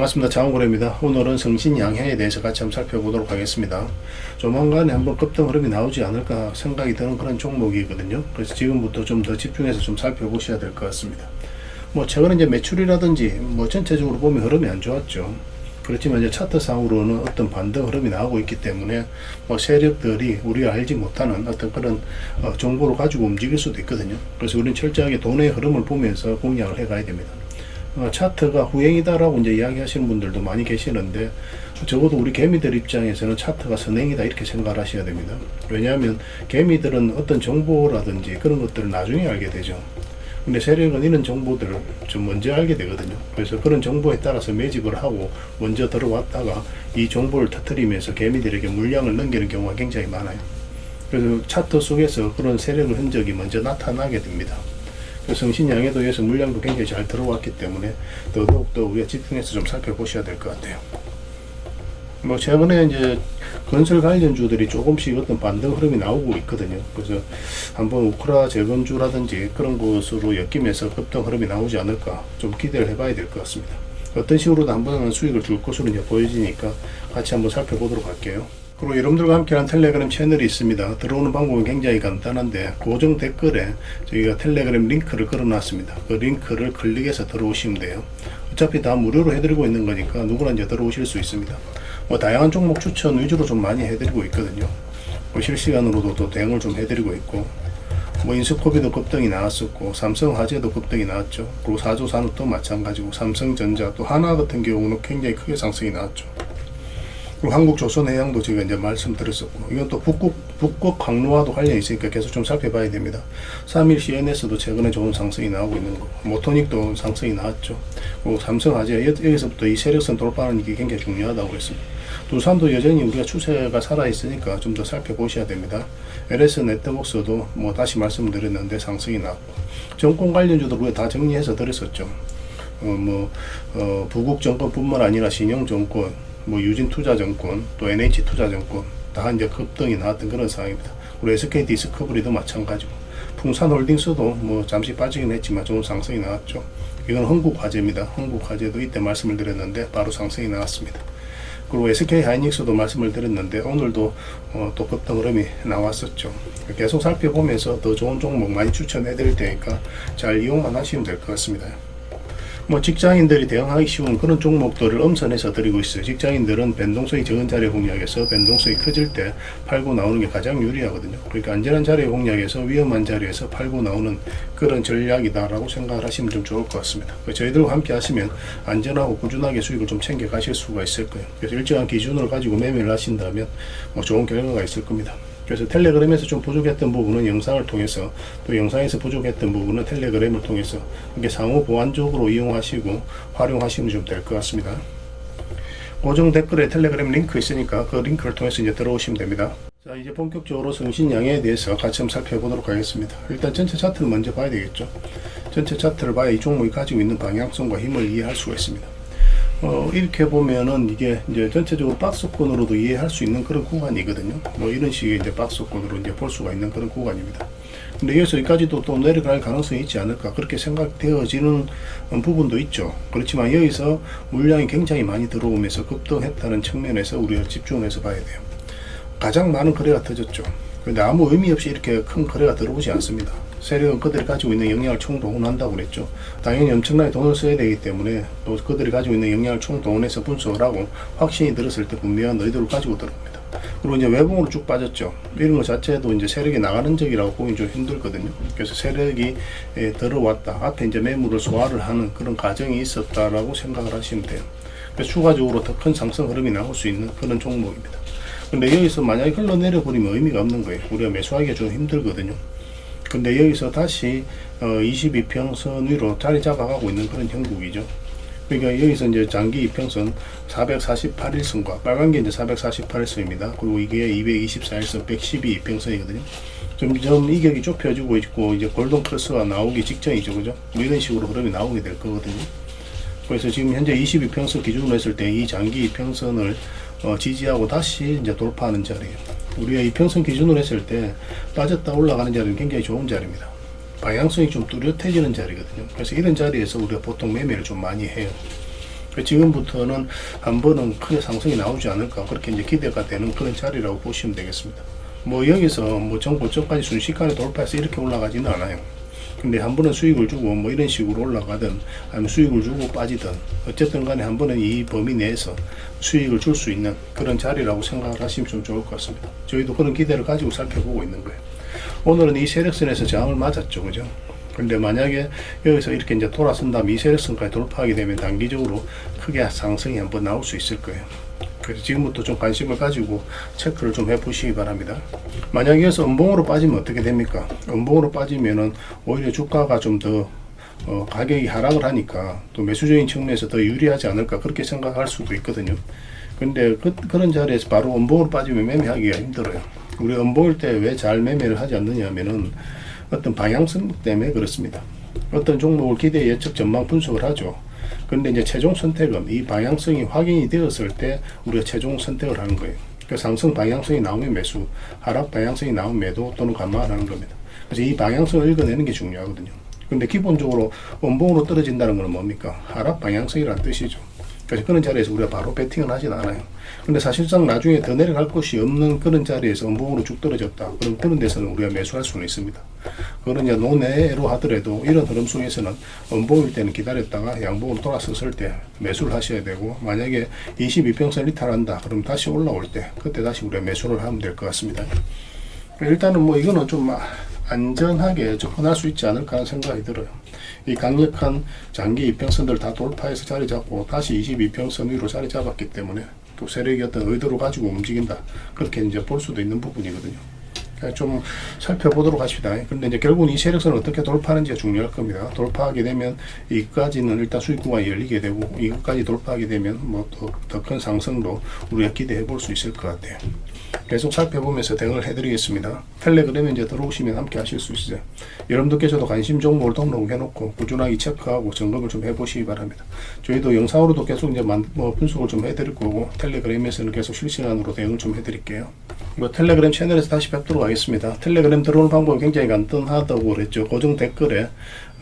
반갑습니다. 장원고래입니다. 오늘은 성신 양해에 대해서 같이 한번 살펴보도록 하겠습니다. 조만간에 한번 급등 흐름이 나오지 않을까 생각이 드는 그런 종목이거든요. 그래서 지금부터 좀 더 집중해서 좀 살펴보셔야 될 것 같습니다. 뭐 최근에 이제 매출이라든지 뭐 전체적으로 보면 흐름이 안 좋았죠. 그렇지만 이제 차트상으로는 어떤 반등 흐름이 나오고 있기 때문에 뭐 세력들이 우리가 알지 못하는 어떤 그런 어, 정보를 가지고 움직일 수도 있거든요. 그래서 우리는 철저하게 돈의 흐름을 보면서 공략을 해 가야 됩니다. 어, 차트가 후행이다라고 이제 이야기하시는 분들도 많이 계시는데 적어도 우리 개미들 입장에서는 차트가 선행이다 이렇게 생각을 하셔야 됩니다. 왜냐하면 개미들은 어떤 정보라든지 그런 것들을 나중에 알게 되죠. 근데 세력은 이런 정보들을 좀 먼저 알게 되거든요. 그래서 그런 정보에 따라서 매집을 하고 먼저 들어왔다가 이 정보를 터뜨리면서 개미들에게 물량을 넘기는 경우가 굉장히 많아요. 그래서 차트 속에서 그런 세력의 흔적이 먼저 나타나게 됩니다. 그래서 성신양에도 의해서 물량도 굉장히 잘 들어왔기 때문에 더더욱더 우리가 집중해서 좀 살펴보셔야 될 것 같아요. 뭐 최근에 이제 건설 관련주들이 조금씩 어떤 반등 흐름이 나오고 있거든요. 그래서 한번 우크라 재건주라든지 그런 것으로 엮이면서 급등 흐름이 나오지 않을까 좀 기대를 해봐야 될 것 같습니다. 어떤 식으로도 한번 수익을 줄 것으로 이제 보여지니까 같이 한번 살펴보도록 할게요. 그리고 여러분들과 함께하는 텔레그램 채널이 있습니다. 들어오는 방법은 굉장히 간단한데 고정 댓글에 저희가 텔레그램 링크를 걸어놨습니다. 그 링크를 클릭해서 들어오시면 돼요. 어차피 다 무료로 해드리고 있는 거니까 누구나 이제 들어오실 수 있습니다. 뭐 다양한 종목 추천 위주로 좀 많이 해드리고 있거든요. 뭐 실시간으로도 또 대응을 좀 해드리고 있고 뭐 인스코비도 급등이 나왔었고 삼성화재도 급등이 나왔죠. 그리고 사조산업도 마찬가지고 삼성전자 또 하나 같은 경우는 굉장히 크게 상승이 나왔죠. 그리고 한국 조선해양도 제가 이제 말씀드렸었고 이건 또 북극 북극 강로와도 관련이 있으니까 계속 좀 살펴봐야 됩니다. 3일 CNS도 최근에 좋은 상승이 나오고 있는 거, 모토닉도 상승이 나왔죠. 그리고 삼성화재 여- 여기서부터 이 세력선 돌파하는 게 굉장히 중요하다고 그랬습니다. 두산도 여전히 우리가 추세가 살아 있으니까 좀 더 살펴보셔야 됩니다. LS 네트워크스도 뭐 다시 말씀드렸는데 상승이 나왔고 정권 관련주도 우리가 다 정리해서 드렸었죠. 어, 뭐, 어, 부국 정권뿐만 아니라 신영 정권, 뭐 유진 투자정권, 또 NH 투자정권 다 이제 급등이 나왔던 그런 상황입니다. 우리 SK 디스커버리도 마찬가지고 풍산홀딩스도 뭐 잠시 빠지긴 했지만 좋은 상승이 나왔죠. 이건 흥국화재입니다. 흥국화재도 이때 말씀을 드렸는데 바로 상승이 나왔습니다. 그리고 SK 하이닉스도 말씀을 드렸는데 오늘도 어, 또 급등 흐름이 나왔었죠. 계속 살펴보면서 더 좋은 종목 많이 추천해 드릴 테니까 잘 이용만 하시면 될 것 같습니다. 뭐 직장인들이 대응하기 쉬운 그런 종목들을 엄선해서 드리고 있어요. 직장인들은 변동성이 적은 자리 공략에서 변동성이 커질 때 팔고 나오는 게 가장 유리하거든요. 그러니까 안전한 자리 공략에서 위험한 자리에서 팔고 나오는 그런 전략이다라고 생각을 하시면 좀 좋을 것 같습니다. 그 저희들과 함께 하시면 안전하고 꾸준하게 수익을 좀 챙겨 가실 수가 있을 거예요. 그래서 일정한 기준을 가지고 매매를 하신다면 뭐 좋은 결과가 있을 겁니다. 그래서 텔레그램에서 좀 부족했던 부분은 영상을 통해서 또 영상에서 부족했던 부분은 텔레그램을 통해서 이렇게 상호 보완적으로 이용하시고 활용하시면 좀 될 것 같습니다. 고정 댓글에 텔레그램 링크 있으니까 그 링크를 통해서 이제 들어오시면 됩니다. 자 이제 본격적으로 성신양에 대해서 같이 한번 살펴보도록 하겠습니다. 일단 전체 차트를 먼저 봐야 되겠죠. 전체 차트를 봐야 이 종목이 가지고 있는 방향성과 힘을 이해할 수가 있습니다. 어, 이렇게 보면은 이게 이제 전체적으로 박스권으로도 이해할 수 있는 그런 구간이거든요. 뭐 이런 식의 이제 박스권으로 이제 볼 수가 있는 그런 구간입니다. 근데 여기서 여기까지도 또 내려갈 가능성이 있지 않을까 그렇게 생각되어지는 음, 부분도 있죠. 그렇지만 여기서 물량이 굉장히 많이 들어오면서 급등했다는 측면에서 우리가 집중해서 봐야 돼요. 가장 많은 거래가 터졌죠. 근데 아무 의미 없이 이렇게 큰 거래가 들어오지 않습니다. 세력은 그들이 가지고 있는 영향을 총동원한다고 그랬죠. 당연히 엄청나게 돈을 써야 되기 때문에 또 그들이 가지고 있는 영향을 총동원해서 분석을 하고 확신이 들었을 때 분명한 의도를 가지고 들어옵니다. 그리고 이제 외봉으로 쭉 빠졌죠. 이런 것 자체도 이제 세력이 나가는 적이라고 보기 좀 힘들거든요. 그래서 세력이 예, 들어왔다. 앞에 이제 매물을 소화를 하는 그런 과정이 있었다라고 생각을 하시면 돼요. 그래서 추가적으로 더 큰 상승 흐름이 나올 수 있는 그런 종목입니다. 근데 여기서 만약에 흘러내려 버리면 의미가 없는 거예요. 우리가 매수하기가 좀 힘들거든요. 근데 여기서 다시 어, 22평선 위로 자리 잡아가고 있는 그런 형국이죠. 그러니까 여기서 이제 장기 이평선 448일선과 빨간 게 이제 448일선입니다. 그리고 이게 224일선 112 이평선이거든요. 점점 이격이 좁혀지고 있고 이제 골든 크로스가 나오기 직전이죠, 그죠? 뭐 이런 식으로 흐름이 나오게 될 거거든요. 그래서 지금 현재 22평선 기준으로 했을 때 이 장기 이평선을 어, 지지하고 다시 이제 돌파하는 자리예요. 우리가 이평선 기준으로 했을 때 빠졌다 올라가는 자리는 굉장히 좋은 자리입니다. 방향성이 좀 뚜렷해지는 자리거든요. 그래서 이런 자리에서 우리가 보통 매매를 좀 많이 해요. 그 지금부터는 한 번은 크게 상승이 나오지 않을까 그렇게 이제 기대가 되는 그런 자리라고 보시면 되겠습니다. 뭐 여기서 뭐 정고점까지 순식간에 돌파해서 이렇게 올라가지는 않아요. 근데 한 번은 수익을 주고 뭐 이런 식으로 올라가든 아니면 수익을 주고 빠지든 어쨌든 간에 한 번은 이 범위 내에서 수익을 줄 수 있는 그런 자리라고 생각을 하시면 좀 좋을 것 같습니다. 저희도 그런 기대를 가지고 살펴보고 있는 거예요. 오늘은 이 세력선에서 저항을 맞았죠. 그죠? 근데 만약에 여기서 이렇게 이제 돌아선 다음 이 세력선까지 돌파하게 되면 단기적으로 크게 상승이 한번 나올 수 있을 거예요. 그래서 지금부터 좀 관심을 가지고 체크를 좀 해보시기 바랍니다. 만약에 여기서 음봉으로 빠지면 어떻게 됩니까? 음봉으로 빠지면은 오히려 주가가 좀더 어, 가격이 하락을 하니까 또 매수적인 측면에서 더 유리하지 않을까 그렇게 생각할 수도 있거든요. 근데 그, 그런 자리에서 바로 음봉으로 빠지면 매매하기가 힘들어요. 우리 음봉일 때 왜 잘 매매를 하지 않느냐 하면은 어떤 방향성 때문에 그렇습니다. 어떤 종목을 기대 예측 전망 분석을 하죠. 근데 이제 최종 선택은 이 방향성이 확인이 되었을 때 우리가 최종 선택을 하는 거예요. 그 상승 방향성이 나오면 매수, 하락 방향성이 나오면 매도 또는 감마를 하는 겁니다. 그래서 이 방향성을 읽어내는 게 중요하거든요. 근데 기본적으로 원봉으로 떨어진다는 건 뭡니까? 하락 방향성이라는 뜻이죠. 그래서 그런 자리에서 우리가 바로 베팅을 하진 않아요. 근데 사실상 나중에 더 내려갈 곳이 없는 그런 자리에서 원봉으로 쭉 떨어졌다. 그럼 그런 데서는 우리가 매수할 수는 있습니다. 그거는 이제 노내로 하더라도 이런 흐름 속에서는 원봉일 때는 기다렸다가 양봉으로 돌아섰을 때 매수를 하셔야 되고 만약에 22평선 이탈한다. 그럼 다시 올라올 때 그때 다시 우리가 매수를 하면 될 것 같습니다. 일단은 뭐 이거는 좀 안전하게 접근할 수 있지 않을까 하는 생각이 들어요. 이 강력한 장기 이평선들 다 돌파해서 자리 잡고 다시 22평선 위로 자리 잡았기 때문에 또 세력이 어떤 의도를 가지고 움직인다. 그렇게 이제 볼 수도 있는 부분이거든요. 그러니까 좀 살펴보도록 하십니다. 근데 이제 결국은 이 세력선을 어떻게 돌파하는지가 중요할 겁니다. 돌파하게 되면 이것까지는 일단 수익 구간이 열리게 되고 이것까지 돌파하게 되면 뭐 더 큰 상승도 우리가 기대해 볼 수 있을 것 같아요. 계속 살펴보면서 대응을 해드리겠습니다. 텔레그램에 이제 들어오시면 함께 하실 수 있어요. 여러분들께서도 관심 종목을 등록해놓고 꾸준하게 체크하고 점검을 좀 해보시기 바랍니다. 저희도 영상으로도 계속 이제 만, 뭐 분석을 좀 해드릴 거고 텔레그램에서는 계속 실시간으로 대응을 좀 해드릴게요. 뭐 텔레그램 채널에서 다시 뵙도록 하겠습니다. 텔레그램 들어오는 방법이 굉장히 간단하다고 그랬죠. 고정 댓글에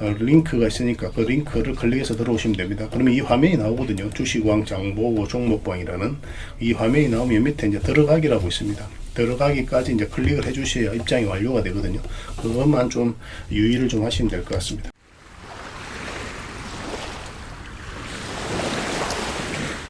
어, 링크가 있으니까 그 링크를 클릭해서 들어오시면 됩니다. 그러면 이 화면이 나오거든요. 주식왕 장보고 종목방이라는 이 화면이 나오면 밑에 이제 들어가기라고 있습니다. 들어가기까지 이제 클릭을 해주셔야 입장이 완료가 되거든요. 그것만 좀 유의를 좀 하시면 될 것 같습니다.